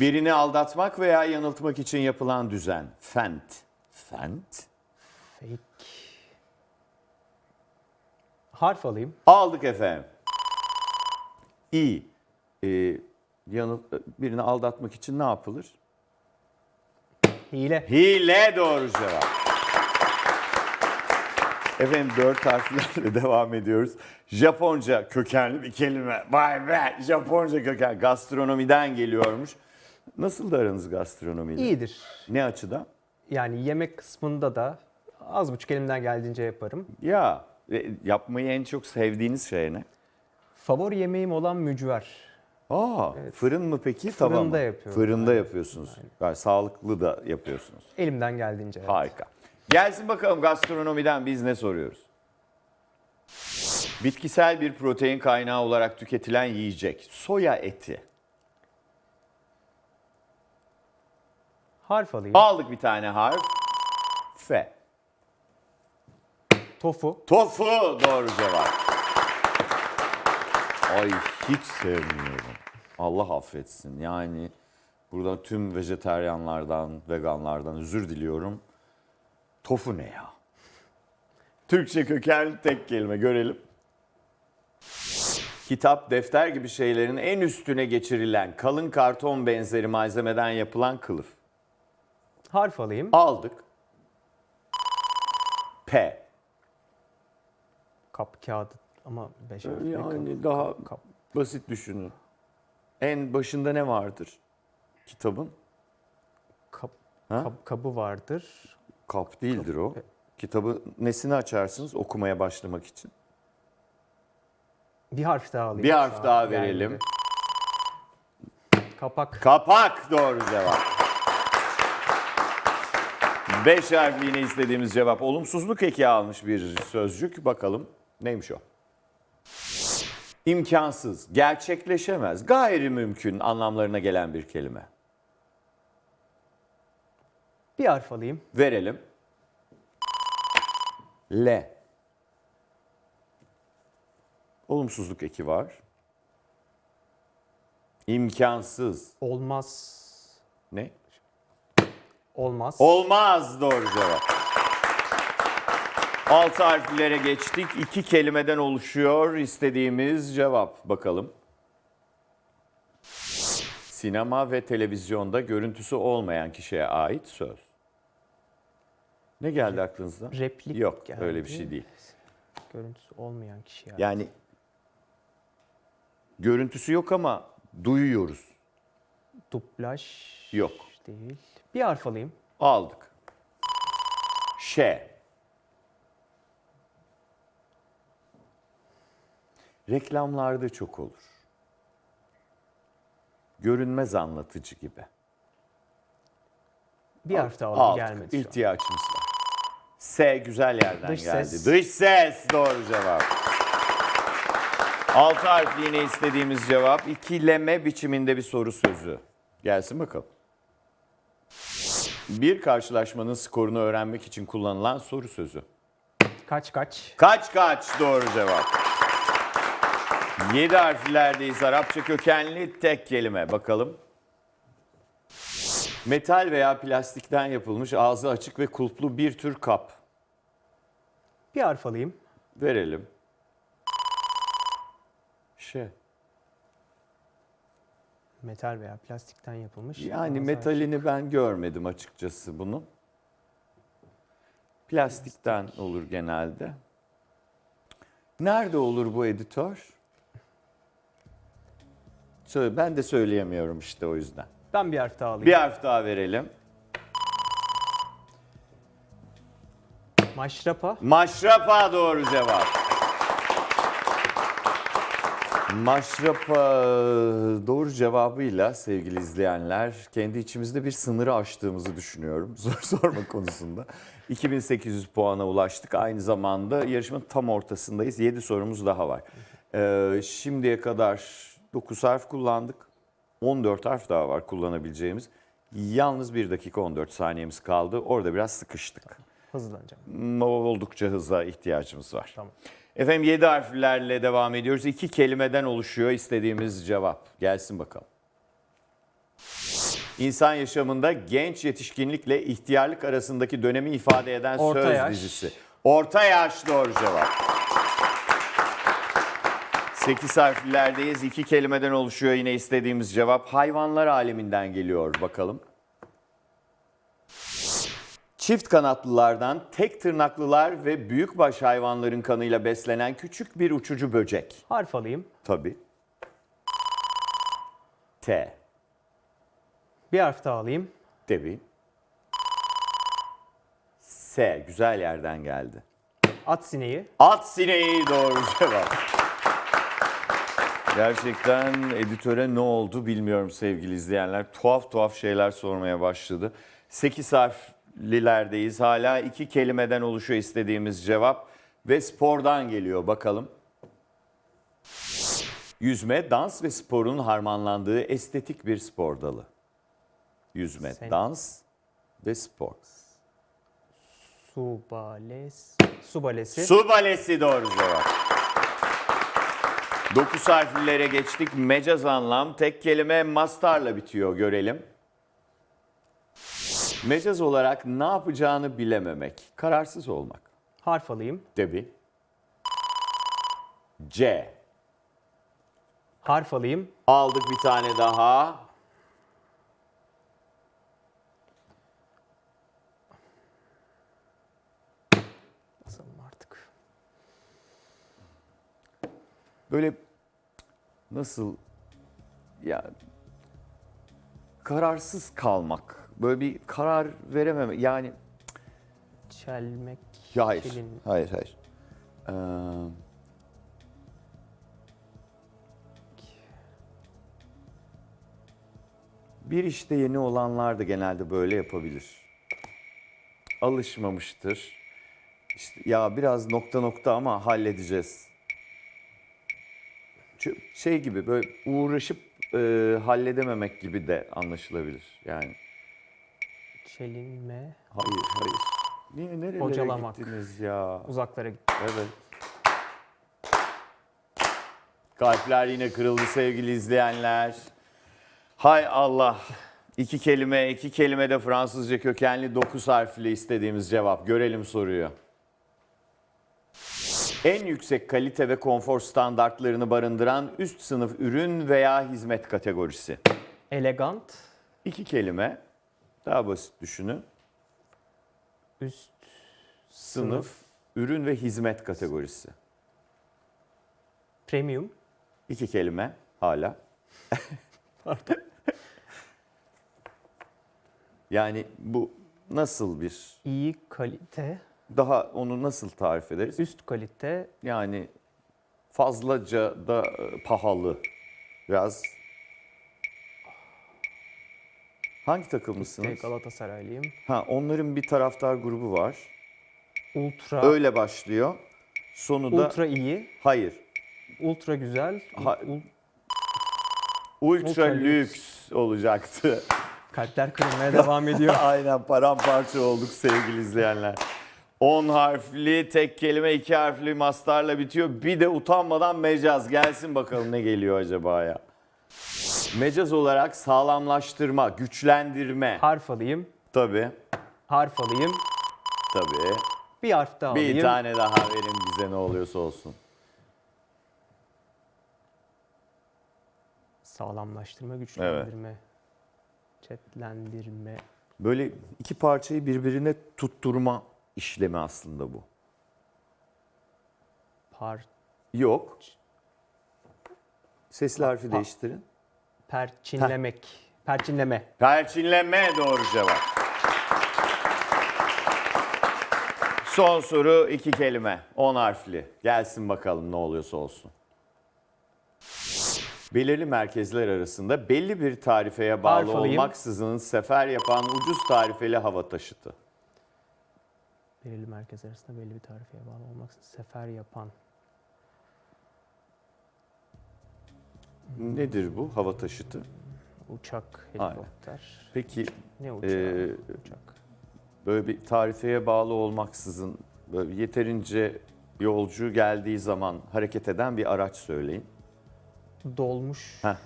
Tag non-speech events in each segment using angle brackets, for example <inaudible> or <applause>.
Birini aldatmak veya yanıltmak için yapılan düzen. Fent. Fent. Fake. Harf alayım. Aldık efendim. İ. Ee, yanıl, birini aldatmak için ne yapılır? Hile. Hile doğru cevap. Efendim dört harflerle <laughs> devam ediyoruz. Japonca kökenli bir kelime. Vay be Japonca köken. Gastronomiden geliyormuş. Nasıl da aranız gastronomiyle? İyidir. Ne açıdan? Yani yemek kısmında da az buçuk elimden geldiğince yaparım. Ya e, yapmayı en çok sevdiğiniz şey ne? Favori yemeğim olan mücver. Aa, fırın mı peki? tava mı? Fırında yapıyorum. Fırında Aynen. yapıyorsunuz. Gayet sağlıklı da yapıyorsunuz. Elimden geldiğince. evet. Harika. Gelsin bakalım gastronomiden biz ne soruyoruz? Bitkisel bir protein kaynağı olarak tüketilen yiyecek. Soya eti. Harf alayım. Aldık bir tane harf. F. Tofu. Tofu doğru cevap. Ay hiç sevmiyorum. Allah affetsin. Yani burada tüm vejeteryanlardan, veganlardan özür diliyorum. Tofu ne ya? Türkçe kökenli tek kelime görelim. Kitap, defter gibi şeylerin en üstüne geçirilen kalın karton benzeri malzemeden yapılan kılıf. Harf alayım. Aldık. P. Kap kağıdı ama 5 Yani daha basit düşünün. En başında ne vardır kitabın? Kap, Ha? kap- kabı vardır. Kap değildir o. Kitabı nesini açarsınız okumaya başlamak için? Bir harf daha alayım. Bir harf an daha gelmedi. verelim. Kapak. Kapak doğru cevap. Beş harfli yine istediğimiz cevap. Olumsuzluk eki almış bir sözcük. Bakalım neymiş o? İmkansız, gerçekleşemez, gayrimümkün anlamlarına gelen bir kelime. Bir harf alayım. Verelim. L. Olumsuzluk eki var. İmkansız. Olmaz. Ne? Olmaz. Olmaz doğru cevap. Altı harflere geçtik. İki kelimeden oluşuyor istediğimiz cevap. Bakalım. Sinema ve televizyonda görüntüsü olmayan kişiye ait söz. Ne geldi aklınıza? Replik Yok geldi. öyle bir şey değil. Görüntüsü olmayan kişiye. Yani görüntüsü yok ama duyuyoruz. Dublaj. Yok. Değil. Bir harf alayım. Aldık. Ş. Reklamlarda çok olur. Görünmez anlatıcı gibi. Bir harf daha alayım. Aldık. Gelmedi. şu an. İhtiyacımız var. S güzel yerden Dış geldi. ses. Dış ses doğru cevap. Altı harfli yine istediğimiz cevap. İkileme biçiminde bir soru sözü. Gelsin bakalım. Bir karşılaşmanın skorunu öğrenmek için kullanılan soru sözü. Kaç kaç. Kaç kaç doğru cevap. Yedi harflerdeyiz. Arapça kökenli tek kelime. Bakalım. Metal veya plastikten yapılmış ağzı açık ve kulplu bir tür kap. Bir harf alayım. Verelim. Şey. Metal veya plastikten yapılmış. Yani metalini ben görmedim açıkçası bunu. Plastikten olur genelde. Nerede olur bu editör? Söyle, ben de söyleyemiyorum işte o yüzden. açık. Ben bir harf daha alayım. Bir harf daha verelim. Maşrapa. Maşrapa doğru cevap. Maşrapa doğru cevabıyla sevgili izleyenler kendi içimizde bir sınırı aştığımızı düşünüyorum <laughs> soru sorma konusunda. 2800 puana ulaştık. Aynı zamanda yarışmanın tam ortasındayız. 7 sorumuz daha var. Ee, şimdiye kadar 9 harf kullandık. 14 harf daha var kullanabileceğimiz. Yalnız 1 dakika 14 saniyemiz kaldı. Orada biraz sıkıştık. Hızlanacağım. Oldukça hıza ihtiyacımız var. Tamam. Efendim 7 harflerle devam ediyoruz. İki kelimeden oluşuyor istediğimiz cevap. Gelsin bakalım. İnsan yaşamında genç yetişkinlikle ihtiyarlık arasındaki dönemi ifade eden Orta söz yaş. dizisi. Orta yaş doğru cevap. 8 harflerdeyiz. İki kelimeden oluşuyor yine istediğimiz cevap. Hayvanlar aleminden geliyor bakalım. Çift kanatlılardan tek tırnaklılar ve büyükbaş hayvanların kanıyla beslenen küçük bir uçucu böcek. Harf alayım. Tabii. T. Bir harf daha alayım. Tabii. S. Güzel yerden geldi. At sineği. At sineği doğru cevap. Gerçekten editöre ne oldu bilmiyorum sevgili izleyenler. Tuhaf tuhaf şeyler sormaya başladı. 8 harflilerdeyiz. Hala iki kelimeden oluşuyor istediğimiz cevap. Ve spordan geliyor bakalım. Yüzme, dans ve sporun harmanlandığı estetik bir spor dalı. Yüzme, Sen- dans ve spor. Su bales. Su balesi. Su balesi doğru cevap. 9 harflilere geçtik. Mecaz anlam tek kelime mastarla bitiyor görelim. Mecaz olarak ne yapacağını bilememek, kararsız olmak. Harf alayım. Debi. C. Harf alayım. Aldık bir tane daha. Basalım artık. Böyle nasıl ya kararsız kalmak. Böyle bir karar verememek. Yani Çelmek. Ya hayır. çelin- Hayır, hayır. Ee, bir işte yeni olanlar da genelde böyle yapabilir. Alışmamıştır. İşte ya biraz nokta nokta ama halledeceğiz. Şey gibi böyle uğraşıp e, halledememek gibi de anlaşılabilir. Yani Çelinme. hayır hayır. Niye nerelere Bocalamak. gittiniz ya? Uzaklara git. Evet. Kalpler yine kırıldı sevgili izleyenler. Hay Allah. İki kelime, iki kelime de Fransızca kökenli dokuz harfli istediğimiz cevap. Görelim soruyu. En yüksek kalite ve konfor standartlarını barındıran üst sınıf ürün veya hizmet kategorisi. Elegant. İki kelime. Daha basit düşünün. Üst. Sınıf, ürün ve hizmet kategorisi. Premium. İki kelime hala. <laughs> yani bu nasıl bir, iyi kalite. daha onu nasıl tarif ederiz? Üst kalite. Yani fazlaca da e, pahalı. Biraz. Hangi takımlısınız? Galatasaraylıyım. Ha, onların bir taraftar grubu var. Ultra. Öyle başlıyor. Sonu da Ultra iyi. hayır. Ultra güzel. Ha- ul- Ultra, Ultra lüks. lüks olacaktı. <laughs> kalpler kırılmaya devam ediyor. <laughs> Aynen paramparça olduk sevgili izleyenler. 10 harfli tek kelime iki harfli mastarla bitiyor. Bir de utanmadan mecaz gelsin bakalım ne geliyor acaba ya. Mecaz olarak sağlamlaştırma, güçlendirme. Harf alayım. Tabii, Harf alayım. tabii. Bir harf daha Bir alayım. tane daha verin bize ne oluyorsa olsun. Sağlamlaştırma, güçlendirme. Çetlendirme. Böyle iki parçayı birbirine tutturma işlemi aslında bu. Par, Yok. Sesli harfi ha. değiştirin. Perçinlemek. Perçinleme. Perçinleme doğru cevap. Son soru iki kelime. 10 harfli. Gelsin bakalım ne oluyorsa olsun. Belirli merkezler arasında belli bir tarifeye bağlı Harf alayım. olmaksızın sefer yapan ucuz tarifeli hava taşıtı. Belirli merkez arasında belli bir tarifeye bağlı olmaksızın sefer yapan. Nedir bu hava taşıtı? Uçak, helikopter. Peki Ne uçağı? Ee, Uçak. böyle bir tarifeye bağlı olmaksızın böyle yeterince yolcu geldiği zaman hareket eden bir araç söyleyin. Dolmuş. Heh.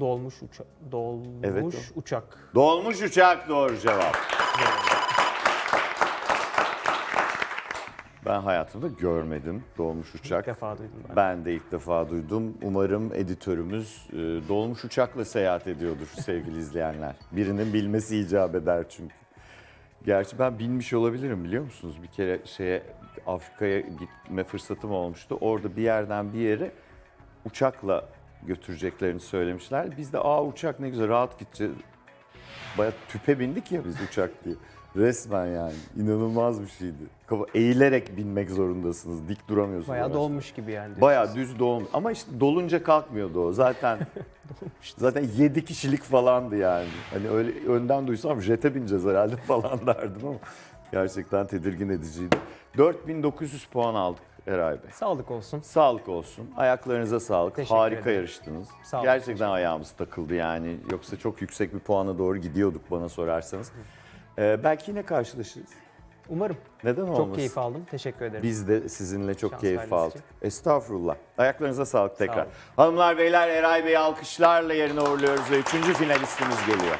Dolmuş uçak. Dolmuş Evet, uçak. Dolmuş uçak doğru cevap. Ben hayatımda görmedim dolmuş uçak. İlk defa duydum ben. Ben de ilk defa duydum. Umarım editörümüz e, dolmuş uçakla seyahat ediyordur sevgili izleyenler. Birinin bilmesi icap eder çünkü. Gerçi ben bilmiş olabilirim biliyor musunuz? Bir kere şeye Afrika'ya gitme fırsatım olmuştu. Orada bir yerden bir yere uçakla götüreceklerini söylemişler. Biz de aa uçak ne güzel rahat gideceğiz. Baya tüpe bindik ya biz uçak diye. Resmen yani inanılmaz bir şeydi. Kafa eğilerek binmek zorundasınız. Dik duramıyorsunuz. Bayağı araçta. dolmuş gibi yani. Bayağı düz doğum. Ama işte dolunca kalkmıyordu o. Zaten <laughs> zaten 7 kişilik falandı yani. Hani öyle önden duysam jete bineceğiz herhalde <laughs> falan derdim ama gerçekten tedirgin ediciydi. 4900 puan aldık Eray Bey. Sağlık olsun. Sağlık olsun. Ayaklarınıza sağlık. Teşekkür Harika ederim. yarıştınız. Sağ olun, Gerçekten ayağımız takıldı yani. Yoksa çok yüksek bir puana doğru gidiyorduk bana sorarsanız. Ee, belki yine karşılaşırız. Umarım. Neden olmasın? Çok keyif aldım. Teşekkür ederim. Biz de sizinle çok Şans keyif aldık. için. Estağfurullah. Ayaklarınıza sağlık tekrar. olun. Hanımlar beyler Eray Bey alkışlarla yerine uğurluyoruz ve üçüncü finalistimiz geliyor.